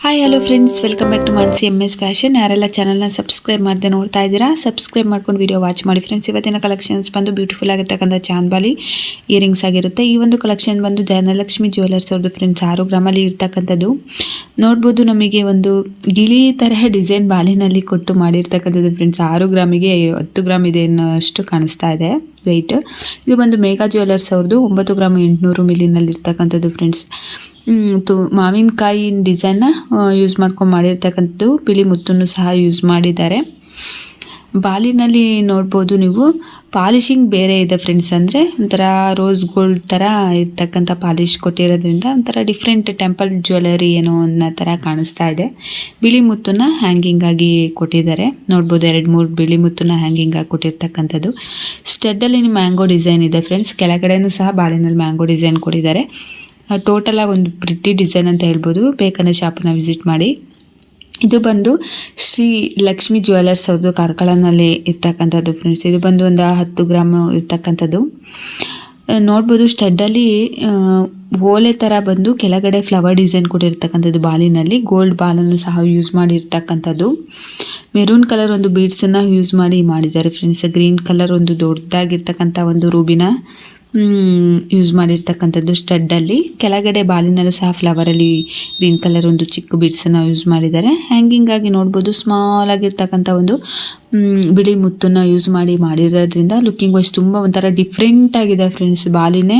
Hi hello friends welcome back to Mansi M S fashion ಯಾರೆಲ್ಲ ಚಾನಲ್ನ subscribe ಮಾಡದೆ ನೋಡ್ತಾ ಇದ್ದೀರಾ ಸಬ್ಸ್ಕ್ರೈಬ್ ಮಾಡ್ಕೊಂಡು ವಿಡಿಯೋ ವಾಚ್ ಮಾಡಿ ಫ್ರೆಂಡ್ಸ್ ಇವತ್ತಿನ ಕಲೆಕ್ಷನ್ಸ್ ಬಂದು ಬ್ಯೂಟಿಫುಲ್ ಆಗಿರ್ತಕ್ಕಂಥ ಚಾಂದ್ಬಾಲಿ ಇಯರಿಂಗ್ಸ್ ಆಗಿರುತ್ತೆ. ಈ ಒಂದು ಕಲೆಕ್ಷನ್ ಬಂದು ಜನಲಕ್ಷ್ಮಿ ಜ್ಯುವೆಲರ್ಸ್ ಅವ್ರದ್ದು ಫ್ರೆಂಡ್ಸ್ ಆರು ಗ್ರಾಮಲ್ಲಿ ಇರ್ತಕ್ಕಂಥದ್ದು. ನೋಡ್ಬೋದು ನಮಗೆ ಒಂದು ಗಿಳಿ ತರಹ ಡಿಸೈನ್ ಬಾಲಿನಲ್ಲಿ ಕೊಟ್ಟು ಮಾಡಿರ್ತಕ್ಕಂಥದ್ದು ಫ್ರೆಂಡ್ಸ್ ಆರು ಗ್ರಾಮಿಗೆ ಹತ್ತು ಗ್ರಾಮ್ ಇದೆ ಅನ್ನೋಷ್ಟು ಕಾಣಿಸ್ತಾ ಇದೆ ವೆಯ್ಟ್ ಇದು ಬಂದು ಮೇಘಾ ಜ್ಯುವೆಲರ್ಸ್ ಅವ್ರದ್ದು ಒಂಬತ್ತು ಗ್ರಾಮ್ ಎಂಟುನೂರು ಮಿಲಿನಲ್ಲಿ ಇರ್ತಕ್ಕಂಥದ್ದು ಫ್ರೆಂಡ್ಸ್ ತು, ಮಾವಿನಕಾಯಿ ಡಿಸೈನ್ನ ಯೂಸ್ ಮಾಡ್ಕೊಂಡು ಮಾಡಿರ್ತಕ್ಕಂಥದ್ದು. ಬಿಳಿ ಮುತ್ತನ್ನು ಸಹ ಯೂಸ್ ಮಾಡಿದ್ದಾರೆ. ಬಾಲಿನಲ್ಲಿ ನೋಡ್ಬೋದು ನೀವು, ಪಾಲಿಶಿಂಗ್ ಬೇರೆ ಇದೆ ಫ್ರೆಂಡ್ಸ್ ಅಂದರೆ, ಒಂಥರ ರೋಸ್ ಗೋಲ್ಡ್ ಥರ ಇರ್ತಕ್ಕಂಥ ಪಾಲಿಶ್ ಕೊಟ್ಟಿರೋದ್ರಿಂದ ಒಂಥರ ಡಿಫ್ರೆಂಟ್ ಟೆಂಪಲ್ ಜ್ಯುವೆಲರಿ ಏನೋ ಅನ್ನೋ ಥರ ಕಾಣಿಸ್ತಾ ಇದೆ. ಬಿಳಿ ಮುತ್ತನ್ನು ಹ್ಯಾಂಗಿಂಗ್ ಆಗಿ ಕೊಟ್ಟಿದ್ದಾರೆ. ನೋಡ್ಬೋದು ಎರಡು ಮೂರು ಬಿಳಿ ಮುತ್ತನ್ನ ಹ್ಯಾಂಗಿಂಗ್ ಆಗಿ ಕೊಟ್ಟಿರ್ತಕ್ಕಂಥದ್ದು. ಸ್ಟೆಡ್ಡಲ್ಲಿ ಮ್ಯಾಂಗೋ ಡಿಸೈನ್ ಇದೆ ಫ್ರೆಂಡ್ಸ್ ಕೆಳಗಡೆನೂ ಸಹ ಬಾಲಿನಲ್ಲಿ ಮ್ಯಾಂಗೋ ಡಿಸೈನ್ ಕೊಟ್ಟಿದ್ದಾರೆ. ಟೋಟಲ್ ಆಗಿ ಒಂದು ಪ್ರಿಟಿ ಡಿಸೈನ್ ಅಂತ ಹೇಳ್ಬೋದು. ಬೇಕಂದ್ರೆ ಶಾಪನ್ನ ವಿಸಿಟ್ ಮಾಡಿ. ಇದು ಬಂದು ಶ್ರೀ ಲಕ್ಷ್ಮಿ ಜ್ಯುವೆಲರ್ಸ್ ಅವ್ರದ್ದು ಕಾರ್ಕಳನಲ್ಲಿ ಇರ್ತಕ್ಕಂಥದ್ದು ಫ್ರೆಂಡ್ಸ್ ಇದು ಬಂದು ಒಂದು ಹತ್ತು ಗ್ರಾಮ್ ಇರ್ತಕ್ಕಂಥದ್ದು. ನೋಡ್ಬೋದು ಸ್ಟಡ್ಡಲ್ಲಿ ಓಲೆ ಥರ ಬಂದು ಕೆಳಗಡೆ ಫ್ಲವರ್ ಡಿಸೈನ್ ಕೂಡ ಇರ್ತಕ್ಕಂಥದ್ದು ಬಾಲಿನಲ್ಲಿ. ಗೋಲ್ಡ್ ಬಾಲನ್ನು ಸಹ ಯೂಸ್ ಮಾಡಿರ್ತಕ್ಕಂಥದ್ದು. ಮೆರೂನ್ ಕಲರ್ ಒಂದು ಬೀಡ್ಸನ್ನು ಯೂಸ್ ಮಾಡಿ ಮಾಡಿದ್ದಾರೆ ಫ್ರೆಂಡ್ಸ್ ಗ್ರೀನ್ ಕಲರ್ ಒಂದು ದೊಡ್ಡದಾಗಿರ್ತಕ್ಕಂಥ ಒಂದು ರೂಬಿನ. ಯೂಸ್ ಮಾಡಿರ್ತಕ್ಕಂಥದ್ದು ಸ್ಟಡ್ಡಲ್ಲಿ ಕೆಳಗಡೆ ಬಾಲಿನಲ್ಲೂ ಸಹ ಫ್ಲವರಲ್ಲಿ ಗ್ರೀನ್ ಕಲರ್ ಒಂದು ಚಿಕ್ಕ ಬಿಡ್ಸನ್ನು ಯೂಸ್ ಮಾಡಿದ್ದಾರೆ. ಹ್ಯಾಂಗಿಂಗ್ ಆಗಿ ನೋಡ್ಬೋದು ಸ್ಮಾಲ್ ಆಗಿರ್ತಕ್ಕಂಥ ಒಂದು ಬಿಳಿ ಮುತ್ತನ್ನು ಯೂಸ್ ಮಾಡಿ ಮಾಡಿರೋದ್ರಿಂದ ಲುಕ್ಕಿಂಗ್ ವೈಸ್ ತುಂಬ ಒಂಥರ ಡಿಫ್ರೆಂಟ್ ಆಗಿದೆ ಫ್ರೆಂಡ್ಸ್ ಬಾಲಿನೇ.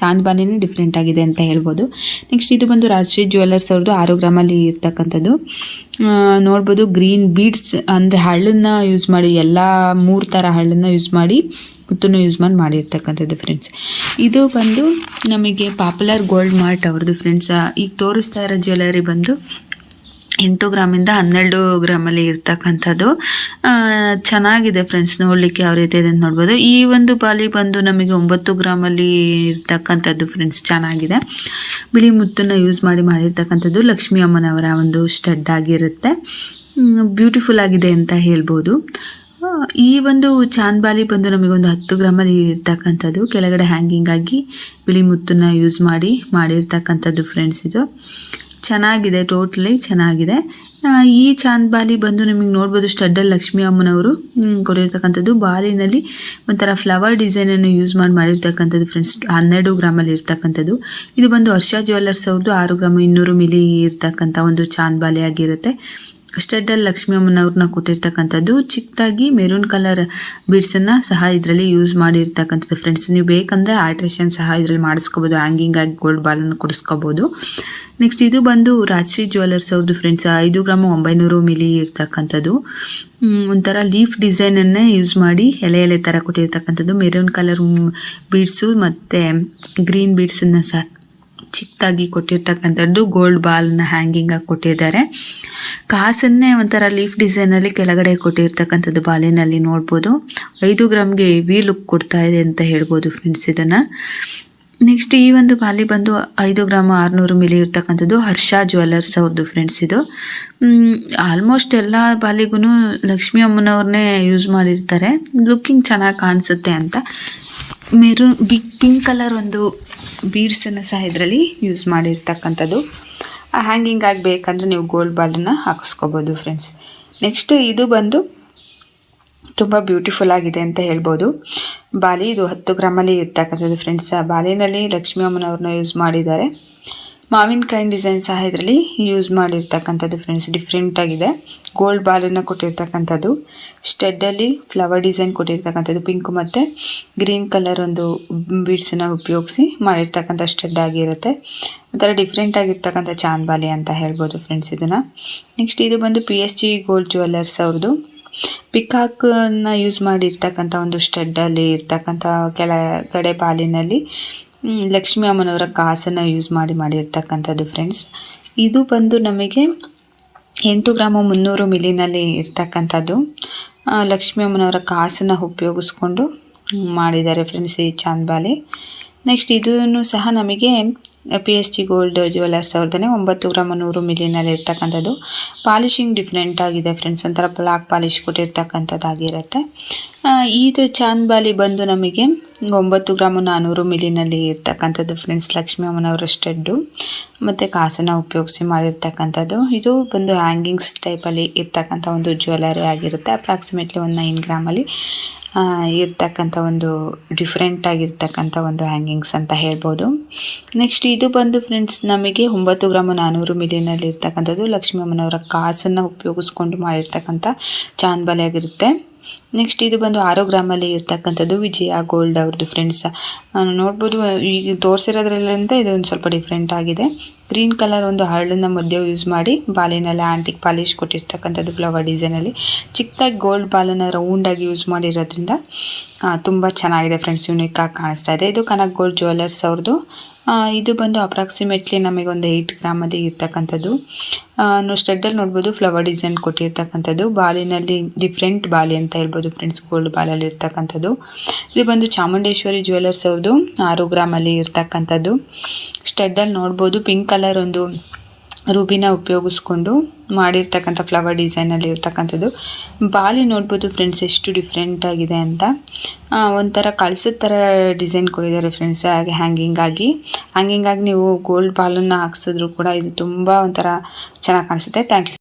ಚಾಂದ್ ಬಾಲಿನೇ ಡಿಫ್ರೆಂಟ್ ಆಗಿದೆ ಅಂತ ಹೇಳ್ಬೋದು. ನೆಕ್ಸ್ಟ್ ಇದು ಬಂದು ರಾಜಶ್ರೀ ಜ್ಯುವೆಲ್ಲರ್ಸ್ ಅವ್ರದ್ದು ಆರು ಗ್ರಾಮಲ್ಲಿ ಇರ್ತಕ್ಕಂಥದ್ದು. ನೋಡ್ಬೋದು ಗ್ರೀನ್ ಬೀಡ್ಸ್ ಅಂದರೆ ಹಳ್ಳನ್ನ ಯೂಸ್ ಮಾಡಿ, ಎಲ್ಲ ಮೂರು ಥರ ಹಳ್ಳನ್ನ ಯೂಸ್ ಮಾಡಿ, ಮುತ್ತನ್ನು ಯೂಸ್ ಮಾಡಿ ಮಾಡಿರ್ತಕ್ಕಂಥದ್ದು ಫ್ರೆಂಡ್ಸ್ ಇದು ಬಂದು ನಮಗೆ ಪಾಪ್ಯುಲರ್ ಗೋಲ್ಡ್ ಮಾರ್ಟ್ ಅವ್ರದ್ದು ಫ್ರೆಂಡ್ಸ್ ಈಗ ತೋರಿಸ್ತಾ ಇರೋ ಜ್ಯುವೆಲರಿ ಬಂದು ಎಂಟು ಗ್ರಾಮಿಂದ ಹನ್ನೆರಡು ಗ್ರಾಮಲ್ಲಿ ಇರ್ತಕ್ಕಂಥದ್ದು. ಚೆನ್ನಾಗಿದೆ ಫ್ರೆಂಡ್ಸ್ ನೋಡಲಿಕ್ಕೆ ಯಾವ ರೀತಿ ಇದೆ ಅಂತ ನೋಡ್ಬೋದು. ಈ ಒಂದು ಬಾಲಿ ಬಂದು ನಮಗೆ ಒಂಬತ್ತು ಗ್ರಾಮಲ್ಲಿ ಇರ್ತಕ್ಕಂಥದ್ದು ಫ್ರೆಂಡ್ಸ್ ಚೆನ್ನಾಗಿದೆ. ಬಿಳಿ ಮುತ್ತನ್ನು ಯೂಸ್ ಮಾಡಿ ಮಾಡಿರ್ತಕ್ಕಂಥದ್ದು ಲಕ್ಷ್ಮೀ ಅಮ್ಮನವರ ಒಂದು ಸ್ಟಡ್ ಆಗಿರುತ್ತೆ. ಬ್ಯೂಟಿಫುಲ್ ಆಗಿದೆ ಅಂತ ಹೇಳ್ಬೋದು. ಈ ಒಂದು ಚಾಂದ್ಬಾಲಿ ಬಂದು ನಮಗೊಂದು ಹತ್ತು ಗ್ರಾಮಲ್ಲಿ ಇರ್ತಕ್ಕಂಥದ್ದು. ಕೆಳಗಡೆ ಹ್ಯಾಂಗಿಂಗ್ ಆಗಿ ಬಿಳಿ ಮುತ್ತನ್ನು ಯೂಸ್ ಮಾಡಿ ಮಾಡಿರ್ತಕ್ಕಂಥದ್ದು ಫ್ರೆಂಡ್ಸ್ ಇದು. ಚೆನ್ನಾಗಿದೆ ಟೋಟಲಿ ಚೆನ್ನಾಗಿದೆ. ಈ ಚಾಂದ್ ಬಾಲಿ ಬಂದು ನಿಮಗೆ ನೋಡ್ಬೋದು ಸ್ಟಡ್ಡಲ್ಲಿ ಲಕ್ಷ್ಮೀ ಅಮ್ಮನವರು. ಕೊಟ್ಟಿರ್ತಕ್ಕಂಥದ್ದು ಬಾಲಿನಲ್ಲಿ ಒಂಥರ ಫ್ಲವರ್ ಡಿಸೈನನ್ನು ಯೂಸ್ ಮಾಡಿ, ಮಾಡಿರ್ತಕ್ಕಂಥದ್ದು ಫ್ರೆಂಡ್ಸ್ ಹನ್ನೆರಡು ಗ್ರಾಮಲ್ಲಿ ಇರ್ತಕ್ಕಂಥದ್ದು. ಇದು ಬಂದು ವರ್ಷ ಜ್ಯುವೆಲ್ಲರ್ಸ್ ಅವ್ರದ್ದು ಆರು ಗ್ರಾಮ್ ಇನ್ನೂರು ಮಿಲಿ ಇರ್ತಕ್ಕಂಥ ಒಂದು ಚಾಂದ್ ಬಾಲಿ ಆಗಿರುತ್ತೆ. ಸ್ಟಡ್ಡಲ್ ಲಕ್ಷ್ಮೀ ಅಮ್ಮನವ್ರನ್ನ ಕೊಟ್ಟಿರ್ತಕ್ಕಂಥದ್ದು. ಚಿಕ್ಕದಾಗಿ ಮೆರೂನ್ ಕಲರ್ ಬೀಡ್ಸನ್ನು ಸಹ ಇದರಲ್ಲಿ ಯೂಸ್ ಮಾಡಿರ್ತಕ್ಕಂಥದ್ದು ಫ್ರೆಂಡ್ಸ್ ನೀವು ಬೇಕಂದರೆ ಆಲ್ಟ್ರೇಷನ್ ಸಹ ಇದರಲ್ಲಿ ಮಾಡಿಸ್ಕೋಬೋದು. ಹ್ಯಾಂಗಿಂಗ್ ಆಗಿ ಗೋಲ್ಡ್ ಬಾಲನ್ನು ಕೊಡಿಸ್ಕೋಬೋದು. ನೆಕ್ಸ್ಟ್ ಇದು ಬಂದು ರಾಜಶ್ರೀ ಜ್ಯುವೆಲರ್ಸ್ ಅವ್ರದ್ದು ಫ್ರೆಂಡ್ಸ್ ಐದು ಗ್ರಾಮ್ ಒಂಬೈನೂರು ಮಿಲಿ ಇರ್ತಕ್ಕಂಥದ್ದು. ಒಂಥರ ಲೀಫ್ ಡಿಸೈನನ್ನೇ ಯೂಸ್ ಮಾಡಿ ಎಲೆ ಎಲೆ ಥರ ಕೊಟ್ಟಿರ್ತಕ್ಕಂಥದ್ದು. ಮೆರೂನ್ ಕಲರ್ ಬೀಡ್ಸು ಮತ್ತು ಗ್ರೀನ್ ಬೀಡ್ಸನ್ನು ಸಹ ಚಿಕ್ಕದಾಗಿ ಕೊಟ್ಟಿರ್ತಕ್ಕಂಥದ್ದು. ಗೋಲ್ಡ್ ಬಾಲ್ನ ಹ್ಯಾಂಗಿಂಗ್ ಆಗಿ ಕೊಟ್ಟಿದ್ದಾರೆ. ಕಾಸನ್ನೇ ಒಂಥರ ಲೀಫ್ ಡಿಸೈನಲ್ಲಿ ಕೆಳಗಡೆ ಕೊಟ್ಟಿರ್ತಕ್ಕಂಥದ್ದು ಬಾಲಿನಲ್ಲಿ ನೋಡ್ಬೋದು. ಐದು ಗ್ರಾಮ್ಗೆ ವಿ ಲುಕ್ ಕೊಡ್ತಾ ಇದೆ ಅಂತ ಹೇಳ್ಬೋದು ಫ್ರೆಂಡ್ಸ್ ಇದನ್ನು. ನೆಕ್ಸ್ಟ್ ಈ ಒಂದು ಬಾಲಿ ಬಂದು ಐದು ಗ್ರಾಮ್ ಆರುನೂರು ಮಿಲಿ ಇರ್ತಕ್ಕಂಥದ್ದು ಹರ್ಷ ಜ್ಯುವೆಲ್ಲರ್ಸ್ ಅವ್ರದ್ದು ಫ್ರೆಂಡ್ಸ್ ಇದು. ಆಲ್ಮೋಸ್ಟ್ ಎಲ್ಲ ಬಾಲಿಗೂ ಲಕ್ಷ್ಮೀ ಅಮ್ಮನವ್ರನ್ನೇ ಯೂಸ್ ಮಾಡಿರ್ತಾರೆ. ಲುಕ್ಕಿಂಗ್ ಚೆನ್ನಾಗಿ ಕಾಣಿಸುತ್ತೆ ಅಂತ. ಮೆರೂನ್ ಬಿಗ್ ಪಿಂಕ್ ಕಲರ್ ಒಂದು ಬೀಡ್ಸನ್ನು ಸಹ ಇದರಲ್ಲಿ ಯೂಸ್ ಮಾಡಿರ್ತಕ್ಕಂಥದ್ದು. ಹ್ಯಾಂಗಿಂಗ್ ಆಗಬೇಕಂದ್ರೆ ನೀವು ಗೋಲ್ಡ್ ಬಾಲನ್ನು ಹಾಕಿಸ್ಕೋಬೋದು ಫ್ರೆಂಡ್ಸ್ ನೆಕ್ಸ್ಟ್ ಇದು ಬಂದು ತುಂಬ ಬ್ಯೂಟಿಫುಲ್ ಆಗಿದೆ ಅಂತ ಹೇಳ್ಬೋದು. ಬಾಲಿ ಇದು ಹತ್ತು ಗ್ರಾಮಲ್ಲಿ ಇರ್ತಕ್ಕಂಥದ್ದು ಫ್ರೆಂಡ್ಸ್ ಬಾಲಿನಲ್ಲಿ ಲಕ್ಷ್ಮೀ ಅಮ್ಮನವ್ರನ್ನ ಯೂಸ್ ಮಾಡಿದ್ದಾರೆ. ಮಾವಿನಕಾಯಿ ಡಿಸೈನ್ ಸಹ ಇದರಲ್ಲಿ ಯೂಸ್ ಮಾಡಿರ್ತಕ್ಕಂಥದ್ದು ಫ್ರೆಂಡ್ಸ್ ಡಿಫ್ರೆಂಟ್ ಆಗಿದೆ. ಗೋಲ್ಡ್ ಬಾಲನ್ನು ಕೊಟ್ಟಿರ್ತಕ್ಕಂಥದ್ದು. ಸ್ಟೆಡ್ಡಲ್ಲಿ ಫ್ಲವರ್ ಡಿಸೈನ್ ಕೊಟ್ಟಿರ್ತಕ್ಕಂಥದ್ದು ಪಿಂಕ್ ಮತ್ತು ಗ್ರೀನ್ ಕಲರ್ ಒಂದು ಬೀಡ್ಸನ್ನು ಉಪಯೋಗಿಸಿ ಮಾಡಿರ್ತಕ್ಕಂಥ ಸ್ಟೆಡ್ ಆಗಿರುತ್ತೆ. ಒಂಥರ ಡಿಫ್ರೆಂಟ್ ಆಗಿರ್ತಕ್ಕಂಥ ಚಾಂದ್ ಬಾಲಿ ಅಂತ ಹೇಳ್ಬೋದು ಫ್ರೆಂಡ್ಸ್ ಇದನ್ನು. ನೆಕ್ಸ್ಟ್ ಇದು ಬಂದು P S G gold jewellers ಅವ್ರದ್ದು. ಪಿಕಾಕನ್ನ ಯೂಸ್ ಮಾಡಿರ್ತಕ್ಕಂಥ ಒಂದು ಸ್ಟಡ್ಡಲ್ಲಿ ಇರ್ತಕ್ಕಂಥ ಕೆಳಗಡೆ ಪಾಲಿನಲ್ಲಿ ಮ್, ಲಕ್ಷ್ಮೀ ಅಮ್ಮನವರ ಕಾಸನ್ನು ಯೂಸ್ ಮಾಡಿ ಮಾಡಿರ್ತಕ್ಕಂಥದ್ದು ಫ್ರೆಂಡ್ಸ್. ಇದು ಬಂದು ನಮಗೆ ಎಂಟು ಗ್ರಾಮ ಮುನ್ನೂರು ಮಿಲಿನಲ್ಲಿ ಇರ್ತಕ್ಕಂಥದ್ದು. ಲಕ್ಷ್ಮೀ ಅಮ್ಮನವರ ಕಾಸನ್ನು ಉಪಯೋಗಿಸ್ಕೊಂಡು ಮಾಡಿದ್ದಾರೆ ಫ್ರೆಂಡ್ಸ್ ಈ ಚಾಂದ್ಬಾಲಿ. ನೆಕ್ಸ್ಟ್ ಇದನ್ನು ಸಹ ನಮಗೆ P S G gold jewellers ಅವ್ರದ್ದೇ, ಒಂಬತ್ತು ಗ್ರಾಮ ನೂರು ಮಿಲಿನಲ್ಲಿ ಇರ್ತಕ್ಕಂಥದ್ದು. ಪಾಲಿಶಿಂಗ್ ಡಿಫ್ರೆಂಟ್ ಆಗಿದೆ ಫ್ರೆಂಡ್ಸ್ ಒಂಥರ ಬ್ಲಾಕ್ ಪಾಲಿಶ್ ಕೊಟ್ಟಿರ್ತಕ್ಕಂಥದ್ದಾಗಿರುತ್ತೆ. ಇದು ಚಾಂದ್ ಬಾಲಿ ಬಂದು ನಮಗೆ ಒಂಬತ್ತು ಗ್ರಾಮು ನಾನ್ನೂರು ಮಿಲಿನಲ್ಲಿ ಇರ್ತಕ್ಕಂಥದ್ದು ಫ್ರೆಂಡ್ಸ್ ಲಕ್ಷ್ಮೀ ಅಮ್ಮನವರ ಸ್ಟೆಡ್ಡು ಮತ್ತು ಕಾಸನ್ನು ಉಪಯೋಗಿಸಿ ಮಾಡಿರ್ತಕ್ಕಂಥದ್ದು. ಇದು ಬಂದು ಹ್ಯಾಂಗಿಂಗ್ಸ್ ಟೈಪಲ್ಲಿ ಇರ್ತಕ್ಕಂಥ ಒಂದು ಜ್ಯುವೆಲರಿ ಆಗಿರುತ್ತೆ. ಅಪ್ರಾಕ್ಸಿಮೇಟ್ಲಿ ಒಂದು ನೈನ್ ಗ್ರಾಮಲ್ಲಿ. ಇರ್ತಕ್ಕಂಥ ಒಂದು ಡಿಫ್ರೆಂಟ್ ಆಗಿರ್ತಕ್ಕಂಥ ಒಂದು ಹ್ಯಾಂಗಿಂಗ್ಸ್ ಅಂತ ಹೇಳ್ಬೋದು. ನೆಕ್ಸ್ಟ್ ಇದು ಬಂದು ಫ್ರೆಂಡ್ಸ್ ನಮಗೆ ಒಂಬತ್ತು ಗ್ರಾಮು ನಾನ್ನೂರು ಮಿಲಿಯನಲ್ಲಿ ಇರ್ತಕ್ಕಂಥದ್ದು ಲಕ್ಷ್ಮೀ ಅಮ್ಮನವರ ಕಾಸನ್ನು ಉಪಯೋಗಿಸ್ಕೊಂಡು ಮಾಡಿರ್ತಕ್ಕಂಥ ಚಾನ್ಬಲೆ ಆಗಿರುತ್ತೆ ನೆಕ್ಸ್ಟ್ ಇದು ಬಂದು ಆರೋ ಗ್ರಾಮಲ್ಲಿ ಇರ್ತಕ್ಕಂಥದ್ದು ವಿಜಯ ಗೋಲ್ಡ್ ಅವ್ರದ್ದು ಫ್ರೆಂಡ್ಸ್ ನೋಡ್ಬೋದು ಈಗ ತೋರಿಸಿರೋದ್ರಲ್ಲಿಂದ ಇದು ಒಂದು ಸ್ವಲ್ಪ ಡಿಫ್ರೆಂಟ್ ಆಗಿದೆ. ಗ್ರೀನ್ ಕಲರ್ ಒಂದು ಹರಳನ್ನ ಮಧ್ಯೆ ಯೂಸ್ ಮಾಡಿ ಬಾಲಿನಲ್ಲಿ ಆಂಟಿಕ್ ಪಾಲಿಶ್ ಕೊಟ್ಟಿರ್ತಕ್ಕಂಥದ್ದು ಫ್ಲವರ್ ಡಿಸೈನಲ್ಲಿ ಚಿಕ್ಕದಾಗಿ ಗೋಲ್ಡ್ ಬಾಲನ್ನು ರೌಂಡಾಗಿ ಯೂಸ್ ಮಾಡಿರೋದ್ರಿಂದ ತುಂಬ ಚೆನ್ನಾಗಿದೆ ಫ್ರೆಂಡ್ಸ್ ಯೂನಿಕ್ ಆಗಿ ಕಾಣಿಸ್ತಾ ಇದೆ. ಇದು ಕನಕ್ ಗೋಲ್ಡ್ ಜ್ಯುವೆಲ್ಲರ್ಸ್ ಅವ್ರದ್ದು. ಇದು ಬಂದು ಅಪ್ರಾಕ್ಸಿಮೇಟ್ಲಿ ನಮಗೆ ಒಂದು ಏಯ್ಟ್ ಗ್ರಾಮಲ್ಲಿ ಇರ್ತಕ್ಕಂಥದ್ದು. ಸ್ಟಡ್ಡಲ್ಲಿ ನೋಡ್ಬೋದು ಫ್ಲವರ್ ಡಿಸೈನ್ ಕೊಟ್ಟಿರ್ತಕ್ಕಂಥದ್ದು. ಬಾಲಿನಲ್ಲಿ ಡಿಫ್ರೆಂಟ್ ಬಾಲಿ ಅಂತ ಹೇಳ್ಬೋದು ಫ್ರೆಂಡ್ಸ್ ಗೋಲ್ಡ್ ಬಾಲಲ್ಲಿ ಇರ್ತಕ್ಕಂಥದ್ದು. ಇದು ಬಂದು ಚಾಮುಂಡೇಶ್ವರಿ ಜ್ಯುವೆಲರ್ಸ್ ಅವ್ರದ್ದು ಆರು ಗ್ರಾಮಲ್ಲಿ ಇರ್ತಕ್ಕಂಥದ್ದು. ಸ್ಟೆಡ್ಡಲ್ಲಿ ನೋಡ್ಬೋದು ಪಿಂಕ್ ಕಲರ್ ಒಂದು ರೂಬಿನ ಉಪಯೋಗಿಸ್ಕೊಂಡು ಮಾಡಿರ್ತಕ್ಕಂಥ ಫ್ಲವರ್ ಡಿಸೈನಲ್ಲಿ ಇರ್ತಕ್ಕಂಥದ್ದು. ಬಾಲಿ ನೋಡ್ಬೋದು ಫ್ರೆಂಡ್ಸ್ ಎಷ್ಟು ಡಿಫ್ರೆಂಟ್ ಆಗಿದೆ ಅಂತ. ಒಂಥರ ಕಳ್ಸದ ಥರ ಡಿಸೈನ್ ಕೊಡಿದ್ದಾರೆ ಫ್ರೆಂಡ್ಸ್ ಹಾಗೆ ಹ್ಯಾಂಗಿಂಗ್ ಆಗಿ. ಹ್ಯಾಂಗಿಂಗ್ ಆಗಿ ನೀವು ಗೋಲ್ಡ್ ಬಾಲನ್ನು ಹಾಕ್ಸಿದ್ರು ಕೂಡ ಇದು ತುಂಬ ಒಂಥರ ಚೆನ್ನಾಗಿ ಕಾಣಿಸುತ್ತೆ. Thank you